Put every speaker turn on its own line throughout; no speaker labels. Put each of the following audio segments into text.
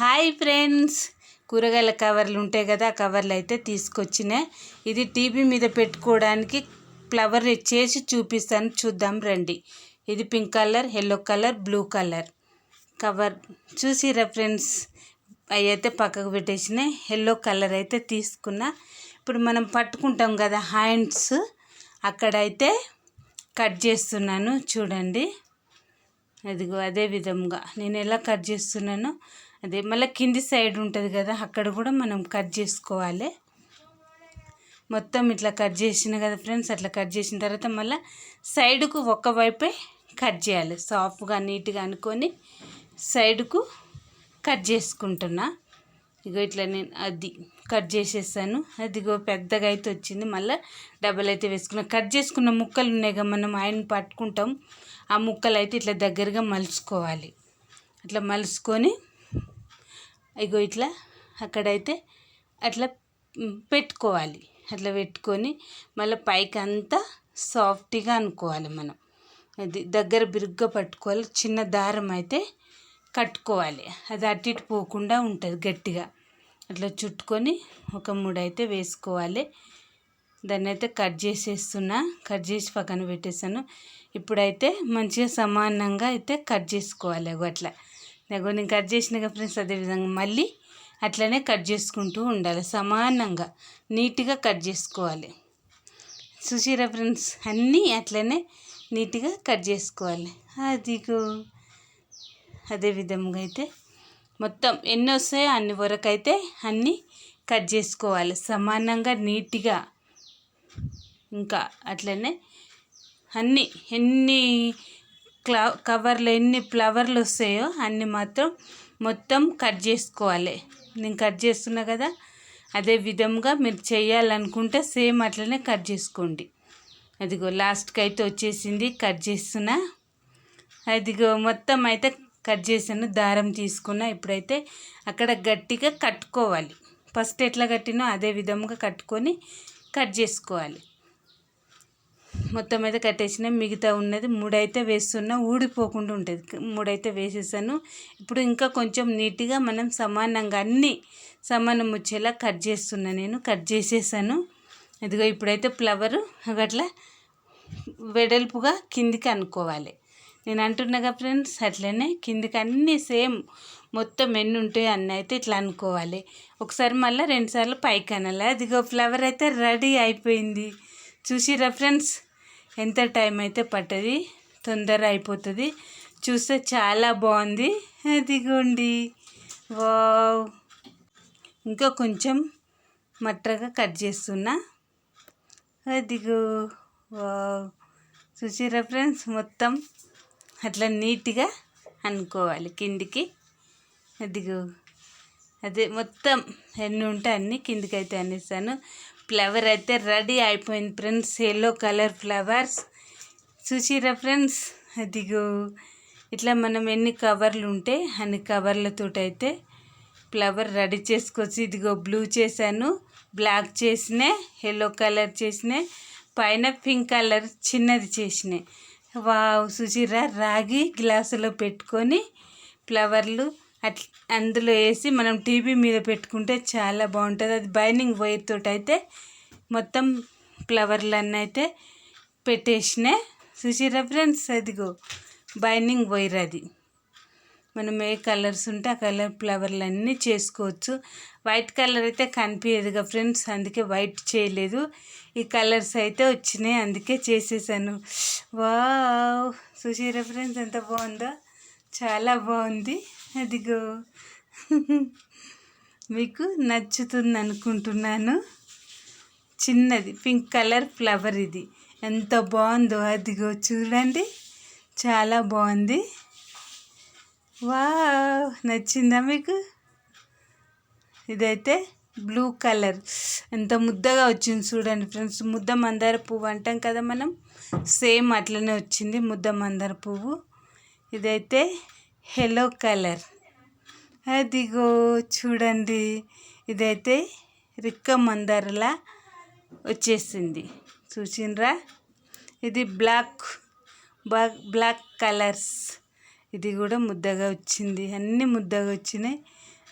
Hi friends. కూరగాయల కవర్లు ఉంటాయి కదా ఆ కవర్లు అయితే తీసుకొచ్చినాయి ఇది టీవీ మీద పెట్టుకోవడానికి ఫ్లవర్ చేసి చూపిస్తాను. చూద్దాం రండి. ఇది pink colour yellow colour blue colour. Cover చూసిరా ఫ్రెండ్స్? అవి అయితే పక్కకు పెట్టేసినాయి ఎల్లో కలర్ అయితే తీసుకున్నా. ఇప్పుడు మనం పట్టుకుంటాం కదా హ్యాండ్స్. అక్కడైతే కట్ చేస్తున్నాను. చూడండి. అదిగో అదే విధంగా. నేను ఎలా కట్ చేస్తున్నానో? అదే మళ్ళీ కింది సైడ్ ఉంటుంది కదా అక్కడ కూడా మనం కట్ చేసుకోవాలి. మొత్తం ఇట్లా కట్ చేసిన కదా ఫ్రెండ్స్ అట్లా కట్ చేసిన తర్వాత మళ్ళీ సైడ్కు ఒక్క వైపే కట్ చేయాలి. సాఫ్ట్గా నీట్గా అనుకొని సైడ్కు కట్ చేసుకుంటున్నా. ఇగో ఇట్లా నేను అది కట్ చేసేసాను. అదిగో పెద్దగా అయితే వచ్చింది. మళ్ళీ డబల్ అయితే వేసుకున్నాం. కట్ చేసుకున్న ముక్కలు ఉన్నాయి కదా మనం ఆయన పట్టుకుంటాం. ఆ ముక్కలు అయితే ఇట్లా దగ్గరగా మలుచుకోవాలి. అట్లా మలుచుకొని ఇగో ఇట్లా అక్కడైతే అట్లా పెట్టుకోవాలి. అట్లా పెట్టుకొని మళ్ళీ పైకి అంతా సాఫ్ట్గా అనుకోవాలి మనం. అది దగ్గర బిరుగ్గా పట్టుకోవాలి చిన్న దారం అయితే కట్టుకోవాలి. అది అటు ఇటు పోకుండా ఉంటుంది గట్టిగా. అట్లా చుట్టుకొని ఒక మూడు అయితే వేసుకోవాలి. దాన్ని అయితే కట్ చేసేస్తున్నా కట్ చేసి పక్కన పెట్టేసాను ఇప్పుడైతే మంచిగా సమానంగా అయితే కట్ చేసుకోవాలి అట్లా. నాకు నేను కట్ చేసిన ఫ్రెండ్స్ అదేవిధంగా మళ్ళీ అట్లనే కట్ చేసుకుంటూ ఉండాలి సమానంగా నీట్గా కట్ చేసుకోవాలి. సుశీర ఫ్రెండ్స్? అన్నీ అట్లనే నీట్గా కట్ చేసుకోవాలి. అదిగో అదే విధంగా అయితే మొత్తం ఎన్ని వస్తాయో అన్ని వరకు అయితే అన్నీ కట్ చేసుకోవాలి. సమానంగా నీట్గా ఇంకా అట్లనే అన్నీ ఎన్ని క్లా కవర్లు ఎన్ని ఫ్లవర్లు వస్తాయో అన్ని మాత్రం మొత్తం కట్ చేసుకోవాలి. నేను కట్ చేస్తున్నా కదా అదే విధంగా మీరు చేయాలనుకుంటే సేమ్ అట్లనే కట్ చేసుకోండి. అదిగో లాస్ట్కి అయితే వచ్చేసింది కట్ చేస్తున్నా. అదిగో మొత్తం అయితే కట్ చేసాను దారం తీసుకున్న. ఇప్పుడైతే అక్కడ గట్టిగా కట్టుకోవాలి. ఫస్ట్ ఎట్లా కట్టినో అదే విధంగా కట్టుకొని కట్ చేసుకోవాలి. మొత్తం అయితే కట్టేసిన మిగతా ఉన్నది మూడైతే వేస్తున్నా ఊడిపోకుండా ఉంటుంది. మూడైతే వేసేసాను. ఇప్పుడు ఇంకా కొంచెం నీట్గా మనం సమానంగా అన్నీ సమానం వచ్చేలా కట్ చేస్తున్నా నేను. కట్ చేసేసాను. ఇదిగో ఇప్పుడైతే ఫ్లవరు అట్లా వెడల్పుగా కిందికి అనుకోవాలి. నేను అంటున్నాగా ఫ్రెండ్స్ అట్లనే కిందికి అన్నీ సేమ్ మొత్తం ఎన్ని ఉంటాయి అన్నీ అయితే ఇట్లా అనుకోవాలి. ఒకసారి మళ్ళీ రెండుసార్లు పైకి అనాలి. అదిగో ఫ్లవర్ అయితే రెడీ అయిపోయింది. చూసిరా ఫ్రెండ్స్? ఎంత టైం అయితే పట్టది? తొందర అయిపోతుంది. చూస్తే చాలా బాగుంది. అదిగోండి. వావ్. ఇంకా కొంచెం మట్టగా కట్ చేస్తున్నా. అదిగో. వావ్. చూసిరా ఫ్రెండ్స్? మొత్తం అట్లా నీట్గా అనుకోవాలి కిందికి. అదిగో. అదే మొత్తం ఎన్ని ఉంటే అన్ని కిందికి అయితే అనేసాను. ఫ్లవర్ అయితే రెడీ అయిపోయింది ఫ్రెండ్స్. Yellow colour flowers. చూసిరా ఫ్రెండ్స్? అదిగో ఇట్లా మనం ఎన్ని కవర్లు ఉంటే అన్ని కవర్లతో అయితే ఫ్లవర్ రెడీ చేసుకోవచ్చు ఇదిగో బ్లూ చేశాను. బ్లాక్ చేసిన ఎల్లో కలర్ చేసిన పైన పింక్ కలర్ చిన్నది చేసిన. వావ్ సుచిరా రాగి గ్లాసులో పెట్టుకొని ఫ్లవర్లు అట్ అందులో వేసి మనం టీవీ మీద పెట్టుకుంటే చాలా బాగుంటుంది. అది బైనింగ్ వైర్ తోటి అయితే మొత్తం ఫ్లవర్లన్నీ అయితే పెట్టేసిన చూసిరా ఫ్రెండ్స్ అదిగో బైనింగ్ వైర్ అది. మనం ఏ కలర్స్ ఉంటే ఆ కలర్ ఫ్లవర్లు అన్నీ చేసుకోవచ్చు. వైట్ కలర్ అయితే కనిపించదుగా ఫ్రెండ్స్ అందుకే వైట్ చేయలేదు. ఈ కలర్స్ అయితే వచ్చినాయి అందుకే చేసేసాను. వా సుశీరా ఫ్రెండ్స్ ఎంత బాగుందో. చాలా బాగుంది. అదిగో. మీకు నచ్చుతుంది అనుకుంటున్నాను చిన్నది పింక్ కలర్ ఫ్లవర్ ఇది. ఎంత బాగుందో అదిగో చూడండి. చాలా బాగుంది. వా నచ్చిందా మీకు? ఇదైతే బ్లూ కలర్. ఎంత ముద్దగా వచ్చింది చూడండి ఫ్రెండ్స్. ముద్ద మందార పువ్వు అంటాం కదా మనం. సేమ్ అట్లనే వచ్చింది ముద్ద మందార పువ్వు. ఇదైతే ఎల్లో కలర్. అదిగో చూడండి. ఇదైతే రిక్క మందారలా వచ్చేసింది. చూసిండ్రా ఇది బ్లాక్ బ్లాక్ కలర్స్. ఇది కూడా ముద్దగా వచ్చింది. అన్నీ ముద్దగా వచ్చినాయి.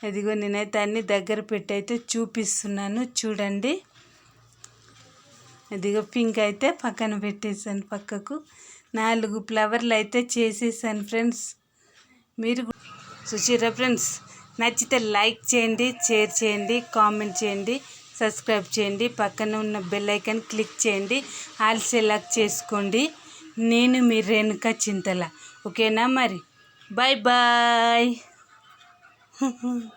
అదిగో నేనైతే అన్ని దగ్గర పెట్టి అయితే చూపిస్తున్నాను. చూడండి. అదిగో పింక్ అయితే పక్కన పెట్టేసాను పక్కకు. నాలుగు ఫ్లవర్లు అయితే చేసేసాను ఫ్రెండ్స్. మీరు గు- ఫ్రెండ్స్? నచ్చితే లైక్ చేయండి షేర్ చేయండి కామెంట్ చేయండి సబ్స్క్రైబ్ చేయండి పక్కన ఉన్న బెల్ ఐకాన్ క్లిక్ చేయండి ఆల్ సెలెక్ట్ చేసుకోండి. నేను మీ రేణుక చింతల. ఓకేనా మరి? Bye bye.